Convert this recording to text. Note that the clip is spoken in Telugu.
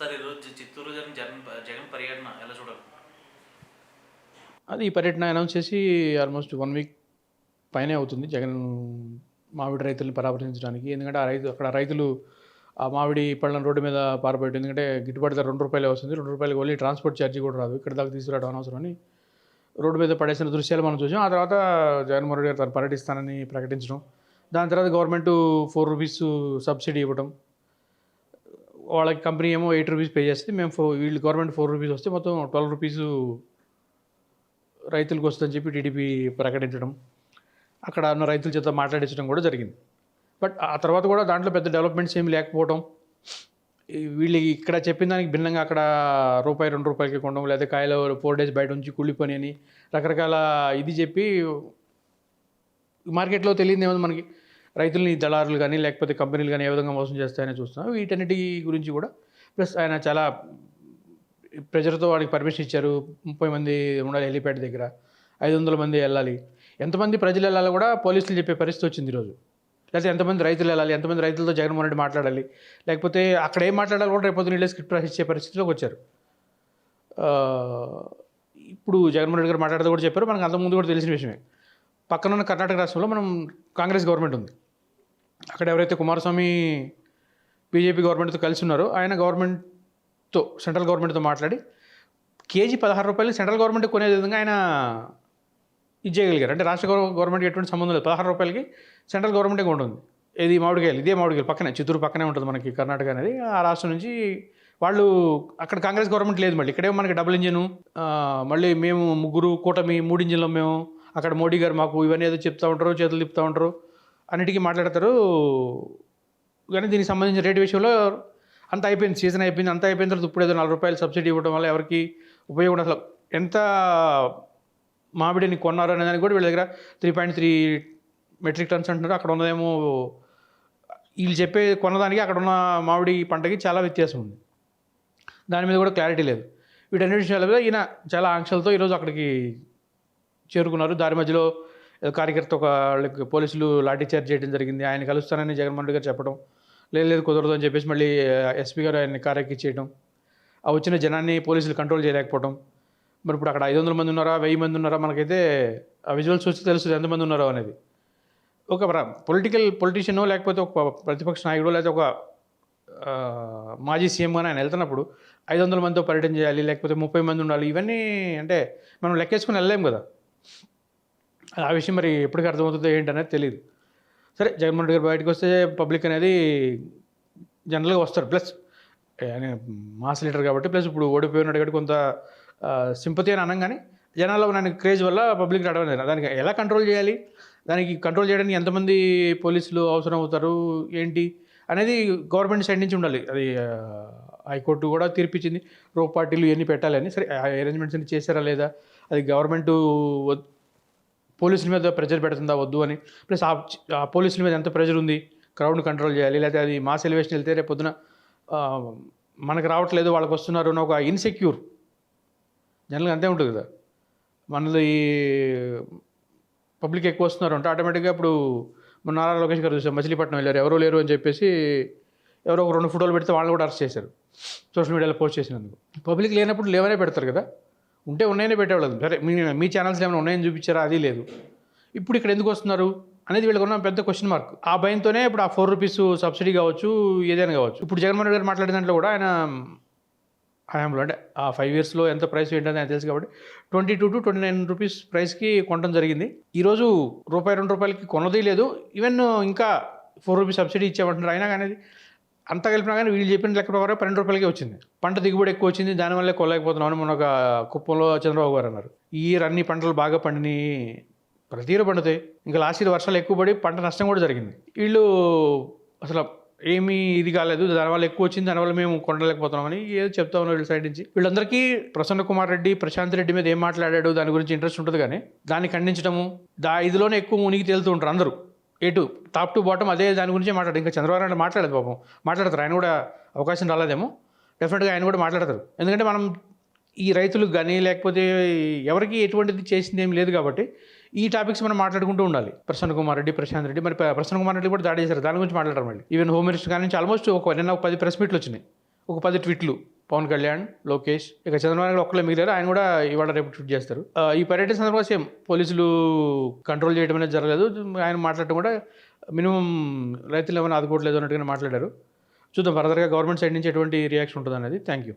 సార్ ఈరోజు చిత్తూరు జగన్ జగన్ పర్యటన ఎలా చూడాలి? అది ఈ పర్యటన అనౌన్స్ చేసి ఆల్మోస్ట్ వన్ వీక్ పైనే అవుతుంది జగన్ మామిడి రైతులను పరామర్శించడానికి. ఎందుకంటే ఆ రైతు అక్కడ రైతులు ఆ మామిడి పళ్ళను రోడ్డు మీద పారబెట్టి ఎందుకంటే గిట్టుబాటు ధర రెండు రూపాయలే వస్తుంది. రెండు రూపాయలకి వెళ్ళి ట్రాన్స్పోర్ట్ ఛార్జీ కూడా రాదు. ఇక్కడ దాకా తీసుకురావడం అనవసరం అని రోడ్డు మీద పడేసిన దృశ్యాలు మనం చూసాం. ఆ తర్వాత జగన్మోహన్ రెడ్డి గారు తను పర్యటిస్తానని ప్రకటించడం. దాని తర్వాత గవర్నమెంట్ ఫోర్ రూపీస్ సబ్సిడీ ఇవ్వడం వాళ్ళకి కంపెనీ ఏమో ఎయిట్ రూపీస్ పే చేస్తుంది మేము ఫో వీళ్ళు గవర్నమెంట్ ఫోర్ రూపీస్ వస్తే మొత్తం ట్వెల్వ్ రూపీస్ రైతులకు వస్తుందని చెప్పి టీడీపీ ప్రకటించడం అక్కడ ఉన్న రైతుల చేత మాట్లాడించడం కూడా జరిగింది. బట్ ఆ తర్వాత కూడా దాంట్లో పెద్ద డెవలప్మెంట్స్ ఏమి లేకపోవడం వీళ్ళు ఇక్కడ చెప్పిన దానికి భిన్నంగా అక్కడ రూపాయి రెండు రూపాయలకి కొనడం లేదా కాయలు ఫోర్ డేస్ బయట ఉంచి కూలిపోని అని రకరకాల ఇది చెప్పి మార్కెట్లో తెలియదు ఏమో మనకి రైతుల్ని దళారులు కానీ లేకపోతే కంపెనీలు కానీ ఏ విధంగా మోసం చేస్తాయని చూస్తున్నాం. వీటన్నిటి గురించి కూడా ప్లస్ ఆయన చాలా ప్రెజర్తో వాడికి పర్మిషన్ ఇచ్చారు. ముప్పై మంది ఉండాలి హెలిప్యాడ్ దగ్గర ఐదు వందల మంది వెళ్ళాలి. ఎంతమంది ప్రజలు వెళ్ళాలి కూడా పోలీసులు చెప్పే పరిస్థితి వచ్చింది ఈరోజు. లేకపోతే ఎంతమంది రైతులు వెళ్ళాలి ఎంతమంది రైతులతో జగన్మోహన్ రెడ్డి మాట్లాడాలి లేకపోతే అక్కడ ఏం మాట్లాడాలి కూడా రేపు పొద్దున్న స్క్రిప్ట్ రాసిచ్చే పరిస్థితిలోకి వచ్చారు. ఇప్పుడు జగన్మోహన్ రెడ్డి గారు మాట్లాడితే కూడా చెప్పారు. మనకు అంతకుముందు కూడా తెలిసిన విషయమే. పక్కన ఉన్న కర్ణాటక రాష్ట్రంలో మనం కాంగ్రెస్ గవర్నమెంట్ ఉంది. అక్కడ ఎవరైతే కుమారస్వామి బీజేపీ గవర్నమెంట్తో కలిసి ఉన్నారో ఆయన గవర్నమెంట్తో సెంట్రల్ గవర్నమెంట్తో మాట్లాడి కేజీ పదహారు రూపాయలు సెంట్రల్ గవర్నమెంట్ కొనే విధంగా ఆయన ఇది చేయగలిగారు అంటే రాష్ట్ర గవ- గవర్నమెంట్కి ఎటువంటి సంబంధం లేదు. పదహారు రూపాయలకి సెంట్రల్ గవర్నమెంటే ఉంటుంది ఇది మామిడికాయలు ఇదే మామిడికాయలు పక్కనే చిత్తూరు పక్కనే ఉంటుంది మనకి కర్ణాటక అనేది. ఆ రాష్ట్రం నుంచి వాళ్ళు అక్కడ కాంగ్రెస్ గవర్నమెంట్ లేదు మళ్ళీ. ఇక్కడే మనకి డబుల్ ఇంజిన్ మళ్ళీ మేము ముగ్గురు కూటమి మూడు ఇంజిన్లో మేము. అక్కడ మోడీ గారు మాకు ఇవన్నీ ఏదో చెప్తా ఉంటారు చేతులు తిప్పుతూ ఉంటారు. అన్నిటికీ మాట్లాడతారు. కానీ దీనికి సంబంధించిన రేటు విషయంలో అంత అయిపోయింది సీజన్ అయిపోయింది అంత అయిపోయిన తర్వాత ఇప్పుడు ఏదో నాలుగు రూపాయలు సబ్సిడీ ఇవ్వడం వల్ల ఎవరికి ఉపయోగం అసలు ఎంత మామిడిని కొన్నారు అనే దానికి కూడా వీళ్ళ దగ్గర three point three metric tons అంటున్నారు. అక్కడ ఉన్నదేమో వీళ్ళు చెప్పే కొన్నదానికి అక్కడ ఉన్న మామిడి పంటకి చాలా వ్యత్యాసం ఉంది. దాని మీద కూడా క్లారిటీ లేదు. వీటన్నిటి విషయాల మీద ఈయన చాలా ఆంక్షలతో ఈరోజు అక్కడికి చేరుకున్నారు. దారి మధ్యలో కార్యకర్త ఒక వాళ్ళకి పోలీసులు లాఠీ చార్జ్ చేయడం జరిగింది. ఆయన కలుస్తానని జగన్మోహన్ రెడ్డి గారు చెప్పడం. లేదు లేదు కుదరదు అని చెప్పేసి మళ్ళీ ఎస్పీ గారు ఆయన్ని కారెక్కి చేయడం ఆ వచ్చిన జనాన్ని పోలీసులు కంట్రోల్ చేయలేకపోవడం. మరి ఇప్పుడు అక్కడ ఐదు వందల మంది ఉన్నారా వెయ్యి మంది ఉన్నారా? మనకైతే ఆ విజువల్స్ చూస్తే తెలుస్తుంది ఎంతమంది ఉన్నారో అనేది. ఒక పొలిటికల్ పొలిటీషియనో లేకపోతే ఒక ప్రతిపక్ష నాయకుడు లేకపోతే ఒక మాజీ సీఎం కానీ ఆయన వెళ్తున్నప్పుడు ఐదు వందల మందితో పర్యటన చేయాలి లేకపోతే ముప్పై మంది ఉండాలి ఇవన్నీ అంటే మనం లెక్కేసుకుని వెళ్ళలేము కదా. ఆ విషయం మరి ఎప్పటికీ అర్థమవుతుందో ఏంటనేది తెలియదు సరే జగన్మోహన్ రెడ్డి గారు బయటకు వస్తే పబ్లిక్ అనేది జనరల్గా వస్తారు. ప్లస్ ఆయన మాస్ లీడర్ కాబట్టి ప్లస్ ఇప్పుడు ఓడిపోయినాడు కాబట్టి కొంత సింపతి అని అనగానే జనాల్లో ఉన్న క్రేజ్ వల్ల పబ్లిక్ రావడం లేదు. దానికి ఎలా కంట్రోల్ చేయాలి? దానికి కంట్రోల్ చేయడానికి ఎంతమంది పోలీసులు అవసరం అవుతారు? ఏంటి? అనేది గవర్నమెంట్ సైడ్ నుంచి ఉండాలి. అది హైకోర్టు కూడా తీర్పిచ్చింది. రో పార్టీలు ఇవన్నీ పెట్టాలని సరే ఆ అరేంజ్మెంట్స్ అన్ని చేశారా లేదా? అది గవర్నమెంట్ పోలీసుల మీద ప్రెజర్ పెడుతుందా వద్దు అని. ప్లస్ ఆ పోలీసుల మీద ఎంత ప్రెజర్ ఉంది క్రౌడ్ని కంట్రోల్ చేయాలి లేకపోతే అది మాస్ ఎలివేషన్ వెళ్తే రేపు పొద్దున మనకు రావట్లేదు వాళ్ళకి వస్తున్నారు అని ఒక ఇన్సెక్యూర్ జనరల్గా అంతే ఉంటుంది కదా. మనది పబ్లిక్ ఎక్కువ వస్తున్నారు అంటే ఆటోమేటిక్గా ఇప్పుడు మన నారా లోకేష్ గారు చూసాం మచిలీపట్నం వెళ్ళారు ఎవరో లేరు అని చెప్పేసి ఎవరో ఒక రెండు ఫోటోలు పెడితే వాళ్ళని కూడా అరెస్ట్ చేశారు. సోషల్ మీడియాలో పోస్ట్ చేసినందుకు. పబ్లిక్ లేనప్పుడు లేవనే పెడతారు కదా. ఉంటే ఉన్నాయనే పెట్టేవాళ్ళు. సరే మీ మీ ఛానల్స్ ఏమైనా ఉన్నాయని చూపించారా? అది లేదు. ఇప్పుడు ఇక్కడ ఎందుకు వస్తున్నారు? అనేది వీళ్ళకి ఉన్న పెద్ద క్వశ్చన్ మార్క్ ఆ భయంతోనే ఇప్పుడు ఆ ఫోర్ రూపీస్ సబ్సిడీ కావచ్చు ఏదైనా కావచ్చు. ఇప్పుడు జగన్మోహన్ రెడ్డి గారు మాట్లాడిన దాంట్లో కూడా ఆయన హయాంలో అంటే ఆ ఫైవ్ ఇయర్స్లో ఎంత ప్రైస్ ఏంటని ఆయన తెలుసు కాబట్టి twenty two to twenty nine rupees ప్రైస్కి కొనడం జరిగింది. ఈరోజు రూపాయి రెండు రూపాయలకి కొనదీ లేదు. ఈవెన్ ఇంకా ఫోర్ రూపీస్ సబ్సిడీ ఇచ్చామంటున్నారు. అయినా కానీ అంతా కలిపినా కానీ వీళ్ళు చెప్పిన లెక్క ప్రకారం పన్నెండు రూపాయలకే వచ్చింది. పంట దిగుబడి ఎక్కువ వచ్చింది దానివల్లే కొనలేకపోతున్నాం అని మన ఒక కుప్పంలో చంద్రబాబు గారు అన్నారు. ఈ రన్ని అన్ని పంటలు బాగా పండిని ప్రతీరు పండుతాయి. ఇంకా లాస్ట్ ఇయర్ వర్షాలు ఎక్కువ పడి పంట నష్టం కూడా జరిగింది. వీళ్ళు అసలు ఏమీ ఇది కాలేదు దానివల్ల ఎక్కువ వచ్చింది దానివల్ల మేము కొండలేకపోతున్నామని ఏదో చెప్తా ఉన్నారు వీళ్ళ సైడ్ నుంచి. వీళ్ళందరికీ ప్రసన్న కుమార్ రెడ్డి ప్రశాంత్ రెడ్డి మీద ఏం మాట్లాడాడు దాని గురించి ఇంట్రెస్ట్ ఉంటుంది కానీ దాన్ని ఖండించడము దా ఇదిలోనే ఎక్కువ మునిగి తేలుతూ ఉంటారు అందరూ. ఎటు టాప్ టు బాటం అదే దాని గురించి మాట్లాడు. ఇంకా చంద్రబాబు నాయుడు మాట్లాడదు పాపం. మాట్లాడతారు. ఆయన కూడా అవకాశం రాలేదేమో. డెఫినెట్గా ఆయన కూడా మాట్లాడతారు. ఎందుకంటే మనం ఈ రైతులకు కానీ లేకపోతే ఎవరికి ఎటువంటిది చేసింది ఏం లేదు కాబట్టి ఈ టాపిక్స్ మనం మాట్లాడుకుంటూ ఉండాలి. ప్రసన్న కుమార్ రెడ్డి ప్రశాంత్ రెడ్డి మరి ప్రసన్న కుమార్ రెడ్డి కూడా దాడి చేశారు. దాని గురించి మాట్లాడారు మళ్ళీ. ఈవెన్ హోమ్ మినిస్టర్ కానీ నుంచి ఆల్మోస్ట్ ఒక నిన్న ఒక పది ప్రెస్ మీట్లు వచ్చినాయి. ఒక పది ట్వీట్లు పవన్ కళ్యాణ్ లోకేష్ ఇక చంద్రబాబు నాయుడు ఒక్కలే మిగిలారు. ఆయన కూడా ఇవాళ రేపు ట్వీట్ చేస్తారు. ఈ పర్యటన సందర్భంగా సేమ్ పోలీసులు కంట్రోల్ చేయడం అనేది జరగలేదు. ఆయన మాట్లాడటం కూడా మినిమం రైతులు ఏమైనా ఆదుకోవట్లేదు అన్నట్టుగా మాట్లాడారు. చూద్దాం ఫర్దర్గా గవర్నమెంట్ సైడ్ నుంచి ఎటువంటి రియాక్షన్ ఉంటుంది అనేది థ్యాంక్ యూ